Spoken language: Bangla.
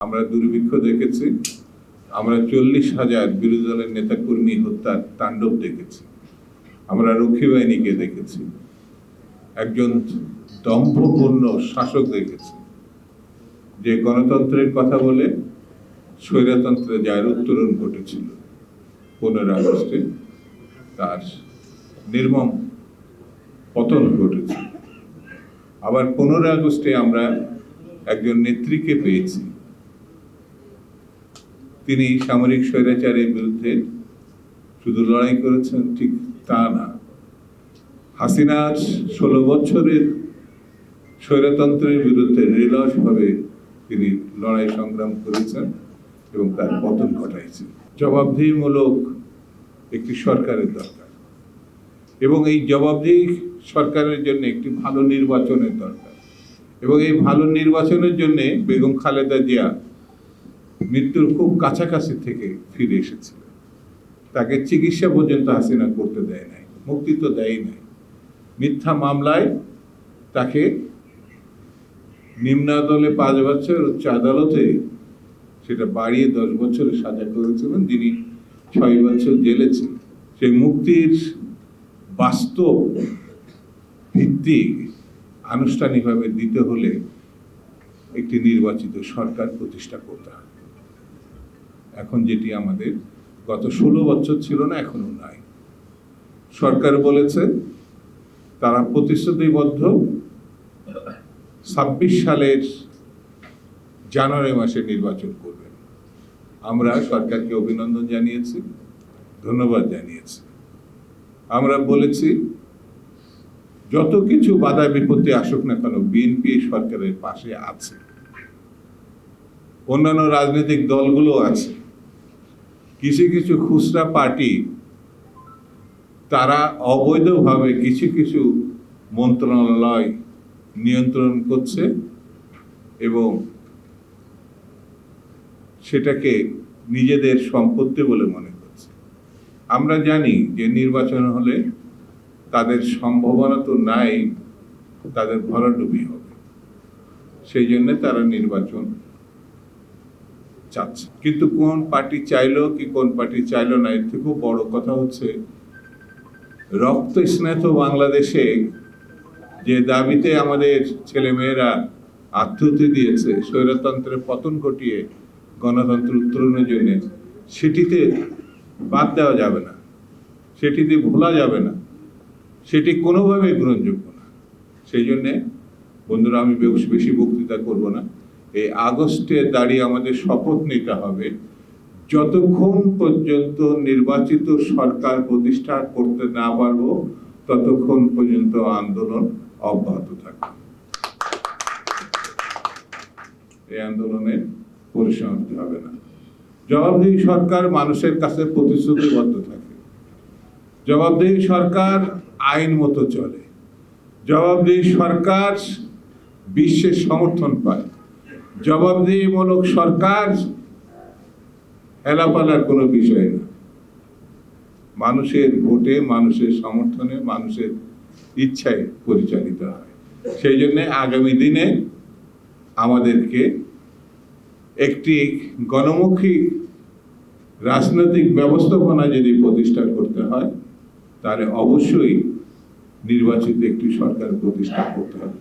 আমরা দুর্ভিক্ষ দেখেছি। আমরা চল্লিশ হাজার বিরোধী দলের নেতাকর্মী হত্যার তাণ্ডব দেখেছি। আমরা রক্ষী বাহিনীকে দেখেছি। একজন দম্ভপূর্ণ শাসক দেখেছি। যে গণতন্ত্রের কথা বলে স্বৈরতন্ত্রে যার উত্তরণ ঘটেছিল পনেরো আগস্টে, তার নির্মম পতন ঘটেছে। আবার পনেরো আগস্টে আমরা একজন নেত্রীকে পেয়েছি। তিনি সামরিক স্বৈরাচারের বিরুদ্ধে শুধু লড়াই করেছেন, ঠিক তা না। হাসিনার ষোলো বছরের স্বৈরতন্ত্রের বিরুদ্ধে নিরলসভাবে তিনি লড়াই সংগ্রাম করেছেন এবং তার পতন ঘটাইছেন। জবাবদিহিমূলক একটি সরকারের দরকার এবং এই জবাবদিহি সরকারের জন্য একটি ভালো নির্বাচনের দরকার এবং এই ভালো নির্বাচনের জন্য বেগম খালেদা জিয়া মৃত্যুর খুব কাছাকাছি থেকে ফিরে এসেছিলেন তাকে চিকিৎসা পর্যন্ত হাসিনা করতে দেয় নাই, মুক্তি তো দেয় নাই। মিথ্যা মামলায় তাকে নিম্ন আদালতে পাঁচ বছর উচ্চ আদালতে সেটা বাড়িয়ে দশ বছরের সাজা করেছিলেন তিনি ছয় বছর জেলে ছিলেন। সেই মুক্তির বাস্তব ভিত্তি আনুষ্ঠানিকভাবে দিতে হলে একটি নির্বাচিত সরকার প্রতিষ্ঠা করতে হবে। এখন যেটি আমাদের গত ষোলো বছর ছিল না, এখনও নাই। সরকার বলেছে, তারা প্রতিশ্রুতিবদ্ধ ছাব্বিশ সালের জানুয়ারি মাসে নির্বাচন করবেন। আমরা সরকারকে অভিনন্দন জানিয়েছি, ধন্যবাদ জানিয়েছি। আমরা বলেছি, যত কিছু বাধা বিপত্তি আসুক না কেন, বিএনপি সরকারের পাশে আছে। অন্যান্য রাজনৈতিক দলগুলো আছে। কিছু কিছু খুচরা পার্টি, তারা অবৈধভাবে কিছু কিছু মন্ত্রণালয় নিয়ন্ত্রণ করছে এবং সেটাকে নিজেদের সম্পত্তি বলে মনে করছে। আমরা জানি যে নির্বাচন হলে তাদের সম্ভাবনা তো নাই, তাদের ভরাডুবি হবে। সেই জন্য তারা নির্বাচন চাচ্ছে। কিন্তু কোন পার্টি চাইলো কি কোন পার্টি চাইলো না, এর থেকেও বড় কথা হচ্ছে রক্ত স্নাত বাংলাদেশে যে দাবিতে আমাদের ছেলেমেয়েরা আত্মহতি দিয়েছে, স্বৈরতন্ত্রের পতন ঘটিয়ে গণতন্ত্র উত্তরণের জন্য, সেটিতে বাদ দেওয়া যাবে না, সেটিতে ভোলা যাবে না, সেটি কোনোভাবেই গ্রহণযোগ্য না। সেই জন্যে বন্ধুরা, আমি বেশ বেশি বক্তৃতা করব না। এই আগস্টে দাঁড়িয়ে আমাদের শপথ নিতে হবে। যতক্ষণ পর্যন্ত নির্বাচিত সরকার প্রতিষ্ঠা করতে না পারব, ততক্ষণ পর্যন্ত আন্দোলন অব্যাহত থাকবে। এই আন্দোলনের পরিসমাপ্তি হবে না। জবাবদিহি সরকার মানুষের কাছে প্রতিশ্রুতিবদ্ধ থাকে। জবাবদিহি সরকার আইন মতো চলে। জবাবদিহি সরকার বিশ্বের সমর্থন পায়। জবাবদিহিমূলক সরকার এলাপালার কোনো বিষয় না। মানুষের ভোটে, মানুষের সমর্থনে, মানুষের ইচ্ছায় পরিচালিত হয়। সেই জন্য আগামী দিনে আমাদেরকে একটি গণমুখী রাজনৈতিক ব্যবস্থাপনা যদি প্রতিষ্ঠা করতে হয়, তাহলে অবশ্যই নির্বাচিত একটি সরকার প্রতিষ্ঠা করতে হবে।